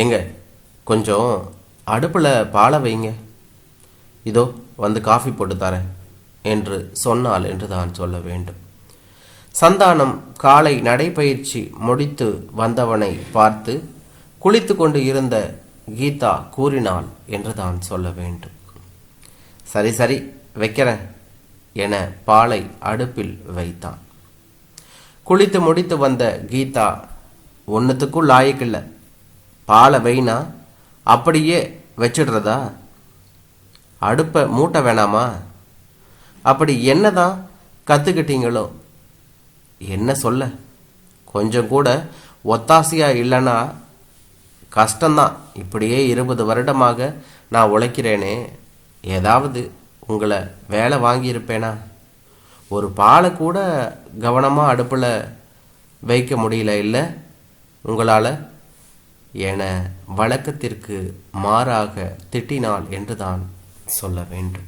எங்க கொஞ்சம் அடுப்பில் பாலை வைங்க. இதோ வந்து காஃபி போட்டு தரேன் என்று சொன்னால் என்று தான் சொல்ல வேண்டும். சந்தானம் காலை நடைபயிற்சி முடித்து வந்தவனை பார்த்து குளித்து கொண்டு இருந்த கீதா கூறினாள் என்று தான் சொல்ல வேண்டும். சரி சரி வைக்கிறேன் என பாலை அடுப்பில் வைத்தான். குளித்து முடித்து வந்த கீதா ஒன்றுத்துக்கும் லாயக்கில்லை. பாலை வைனா அப்படியே வச்சிடுறதா? அடுப்பை மூட்ட வேணாமா? அப்படி என்னதான் கற்றுக்கிட்டீங்களோ என்ன சொல்ல? கொஞ்சம் கூட ஒத்தாசையாக இல்லைன்னா கஷ்டம்தான். இப்படியே இருபது வருடமாக நான் உழைக்கிறேனே. ஏதாவது உங்களை வேலை வாங்கியிருப்பேனா? ஒரு பாலை கூட கவனமாக அடுப்பில் வைக்க முடியல இல்லை? உங்களால் என வழக்கத்திற்கு மாறாக திட்டினாள் என்று தான் சொல்ல வேண்டும்.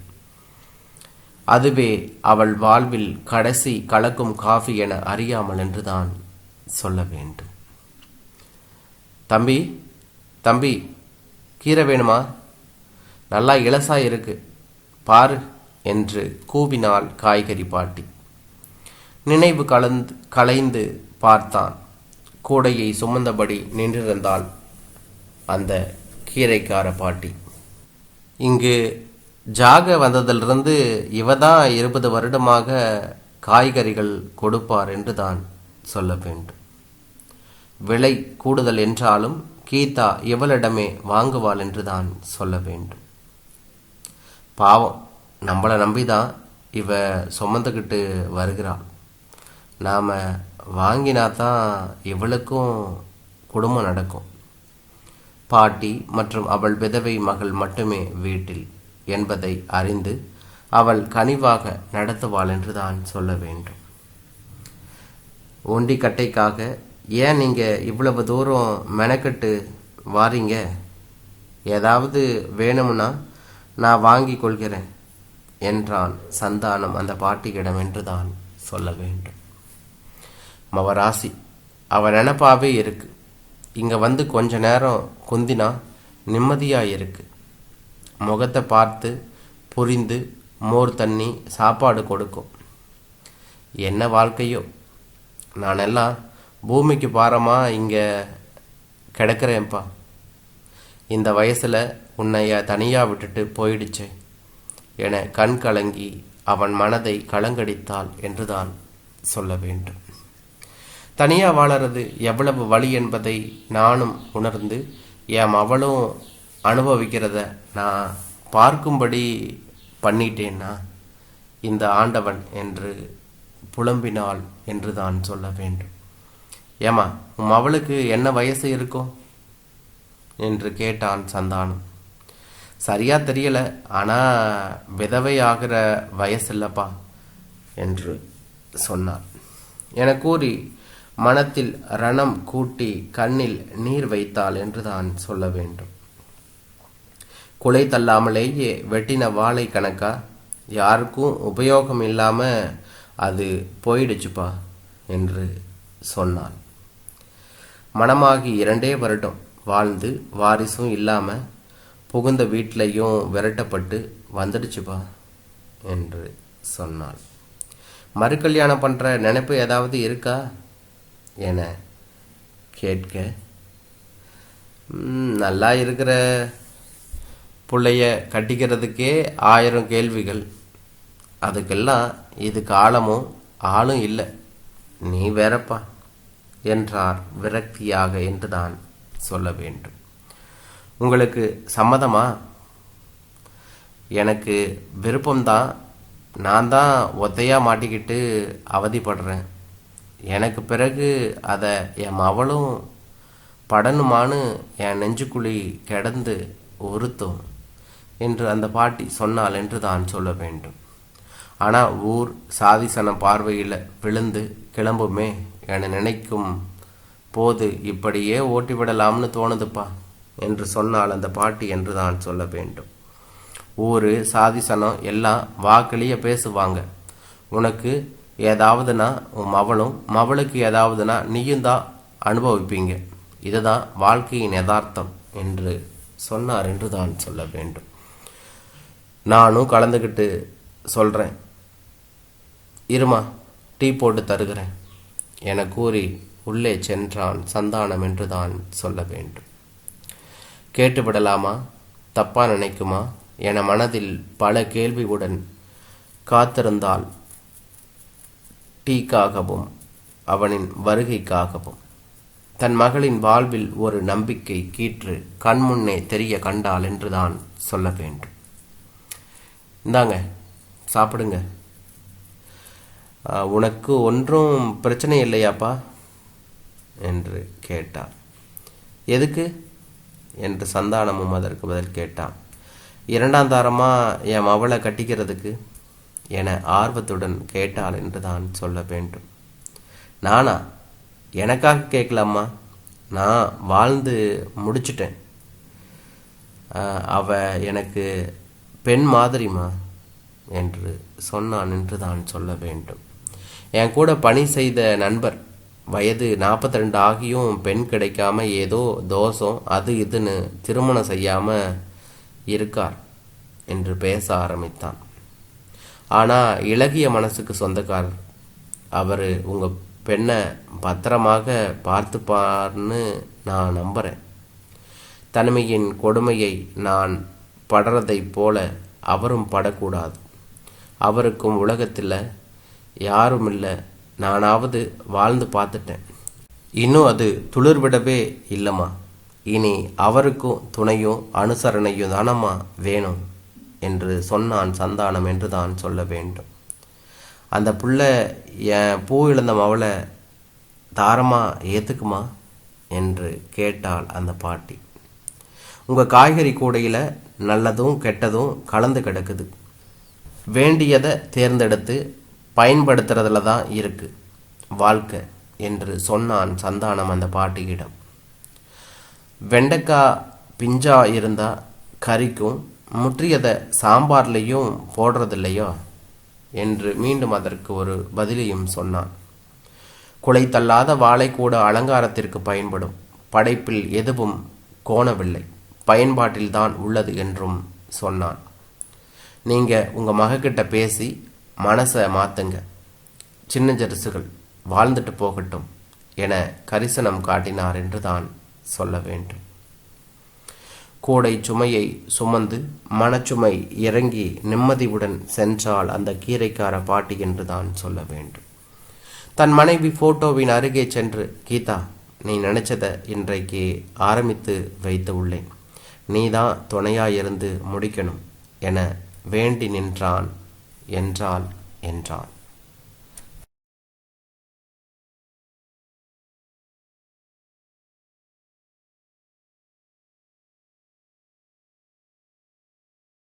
அதுவே அவள் வாழ்வில் கடைசி கலக்கும் காஃபி என அறியாமல் என்றுதான் சொல்ல வேண்டும். தம்பி தம்பி கீரை வேணுமா? நல்லா இலசாக இருக்கு. பாரு என்று கூவினாள் காய்கறி பாட்டி. நினைவு கலந்து கலைந்து பார்த்தான். கூடையை சுமந்தபடி நின்றிருந்தாள் அந்த கீரைக்கார பாட்டி. இங்கு ஜாக வந்ததிலிருந்து இவ தான் இருபது வருடமாக காய்கறிகள் கொடுப்பார் என்று தான் சொல்ல வேண்டும். விலை கூடுதல் என்றாலும் கீதா இவளிடமே வாங்குவாள் என்று தான் சொல்ல வேண்டும். பாவம் நம்மளை நம்பி தான் இவ சுமந்துக்கிட்டு வருகிறாள் நாம் வாங்கினா தான் இவளுக்கும் குடும்பம் நடக்கும். பாட்டி மற்றும் அவள் விதவை மகள் மட்டுமே வீட்டில் என்பதை அறிந்து அவள் கனிவாக நடத்துவாள் என்று தான் சொல்ல வேண்டும். ஒண்டி கட்டைக்காக ஏன் நீங்கள் இவ்வளவு தூரம் மெனக்கெட்டு வாரீங்க? ஏதாவது வேணும்னா நான் வாங்கி கொள்கிறேன் என்றான் சந்தானம் அந்த பாட்டியிடம் என்று தான் சொல்ல வேண்டும். மவராசி அவள் நினப்பாவே இருக்குது இங்கே வந்து கொஞ்ச நேரம் குந்தினா நிம்மதியாக இருக்கு. முகத்தை பார்த்து புரிந்து மோர் தண்ணி சாப்பாடு கொடுக்கும். என்ன வாழ்க்கையோ? நானெல்லாம் பூமிக்கு பாரமாக இங்கே கிடக்கிறேன்ப்பா. இந்த வயசில் உன்னைய தனியாக விட்டுட்டு போயிடுச்சு. என கண் கலங்கி அவன் மனதை கலங்கடித்தாள் என்றுதான் சொல்ல வேண்டும். தனியாக வாழறது எவ்வளவு வழி என்பதை நானும் உணர்ந்து என் அவளும் அனுபவிக்கிறத நான் பார்க்கும்படி பண்ணிட்டேன்னா இந்த ஆண்டவன் என்று புலம்பினாள் என்று தான் சொல்ல வேண்டும். ஏமா உன் அவளுக்கு என்ன வயசு இருக்கும்? என்று கேட்டான் சந்தானம். சரியாக தெரியலை ஆனால் விதவை ஆகிற வயசு இல்லைப்பா என்று சொன்னார் என கூறி மனத்தில் ரணம் கூட்டி கண்ணில் நீர் வைத்தாள் என்று தான் சொல்ல வேண்டும். குலை தள்ளாமலேயே வெட்டின வாழை கணக்கா? யாருக்கும் உபயோகம் இல்லாமல் அது போயிடுச்சுப்பா என்று சொன்னாள். மனமாகி இரண்டே வருடம் வாழ்ந்து வாரிசும் இல்லாமல் புகுந்த வீட்டிலையும் விரட்டப்பட்டு வந்துடுச்சுப்பா என்று சொன்னாள். மறுகல்யாணம் பண்ற பண்ணுற நினைப்பு ஏதாவது இருக்கா? என கேட்க நல்லா இருக்கிற பிள்ளைய கட்டிக்கிறதுக்கே ஆயிரம் கேள்விகள். அதுக்கெல்லாம் இது காலமும் ஆளும் இல்லை. நீ வேறப்பா என்றார் விரக்தியாக என்று தான் சொல்ல வேண்டும். உங்களுக்கு சம்மதமா? எனக்கு விருப்பம்தான். நான் தான் ஒத்தையாக மாட்டிக்கிட்டு அவதிப்படுறேன். எனக்கு பிறகு அதை என் மவளும் படணுமான்னு என் நெஞ்சுக்குழி கிடந்து உறுத்தும் என்று அந்த பாட்டி சொன்னாள் என்று தான் சொல்ல வேண்டும். ஆனால் ஊர் சாதிசன பார்வையில் விழுந்து கிளம்புமே என நினைக்கும் போது இப்படியே ஓட்டி விடலாம்னு தோணுதுப்பா என்று சொன்னால் அந்த பாட்டி என்று தான் சொல்ல வேண்டும். ஊர் சாதிசனம் எல்லாம் வாக்கிலேயே பேசுவாங்க. உனக்கு ஏதாவதுனா உன் மவளும் மவளுக்கு ஏதாவதுனா நீயும் தான் அனுபவிப்பீங்க. இதுதான் வாழ்க்கையின் யதார்த்தம் என்று சொன்னார் என்று தான் சொல்ல வேண்டும். நானும் கலந்துக்கிட்டு சொல்கிறேன் இருமா டீ போட்டு தருகிறேன். என கூறி உள்ளே சென்றான் சந்தானம் என்று தான் சொல்ல வேண்டும். கேட்டுவிடலாமா? தப்பா நினைக்குமா? என மனதில் பல கேள்வியுடன் காத்திருந்தால் டீக்காகவும் அவனின் வருகைக்காகவும். தன் மகளின் வாழ்வில் ஒரு நம்பிக்கை கீற்று கண்முன்னே தெரிய கண்டாள் என்றுதான் சொல்ல வேண்டும். இந்தாங்க சாப்பிடுங்க. உனக்கு ஒன்றும் பிரச்சனை இல்லையாப்பா? என்று கேட்டார் எதுக்கு? என்று சந்தானமும் அதற்கு பதில் கேட்டான். இரண்டாம் தாரமாக என் மவளை கட்டிக்கிறதுக்கு? என ஆர்வத்துடன் கேட்டாள் என்று தான் சொல்ல வேண்டும். நானா? எனக்காக கேட்கலாமா நான் வாழ்ந்து முடிச்சிட்டேன். அவ எனக்கு பெண் மாதிரிமா என்று சொன்னான் என்று தான் சொல்ல வேண்டும். என் கூட பணி செய்த நண்பர் வயது 42 ரெண்டு ஆகியும் பெண் கிடைக்காம ஏதோ தோஷம் அது இதுன்னு திருமணம் செய்யாம இருக்கார் என்று பேச ஆரம்பித்தான். ஆனால் இளகிய மனசுக்கு சொந்தக்காரர். அவர் உங்கள் பெண்ணை பத்திரமாக பார்த்துப்பார்னு நான் நம்புகிறேன் தனிமையின் கொடுமையை நான் படுறதைப் போல அவரும் படக்கூடாது. அவருக்கும் உலகத்தில் யாரும் இல்லை நானாவது வாழ்ந்து பார்த்துட்டேன். இன்னும் அது துளிர்விடவே இல்லைம்மா. இனி அவருக்கும் துணையும் அனுசரணையும் தானம்மா வேணும். என்று சொன்னான் சந்தானம் என்று தான் சொல்ல வேண்டும். அந்த புள்ள என் பூ இழந்த மவளை தாரமா ஏற்றுக்குமா என்று கேட்டாள் அந்த பாட்டி. உங்கள் காய்கறி கூடையில் நல்லதும் கெட்டதும் கலந்து கிடக்குது. வேண்டியதை தேர்ந்தெடுத்து பயன்படுத்துறதுல தான் இருக்குது வாழ்க்கை என்று சொன்னான் சந்தானம் அந்த பாட்டியிடம். வெண்டைக்காய் பிஞ்சா இருந்தால் கறிக்கும் முற்றியதை சாம்பார்லேயும் போடுறதில்லையோ? என்று மீண்டும் அதற்கு ஒரு பதிலையும் சொன்னான். குலை தள்ளாத வாழை கூட அலங்காரத்திற்கு பயன்படும். படைப்பில் எதுவும் கோணவில்லை. பயன்பாட்டில்தான் உள்ளது என்றும் சொன்னான். நீங்க உங்க மகக்கிட்ட பேசி மனசை மாத்துங்க. சின்ன ஜெருசுகள் வாழ்ந்துட்டு போகட்டும் என கரிசனம் காட்டினார் என்று தான் சொல்ல வேண்டும். கோடை சுமையை சுமந்து மனச்சுமை இறங்கி நிம்மதியுடன் சென்றால் அந்த கீரைக்கார பாட்டி என்று தான் சொல்ல வேண்டும். தன் மனைவி போட்டோவின் அருகே சென்று கீதா நீ நினைச்சத இன்றைக்கு ஆரம்பித்து வைத்து உள்ளேன். நீதான் துணையாயிருந்து முடிக்கணும் என வேண்டி நின்றான் என்றால் என்றான்.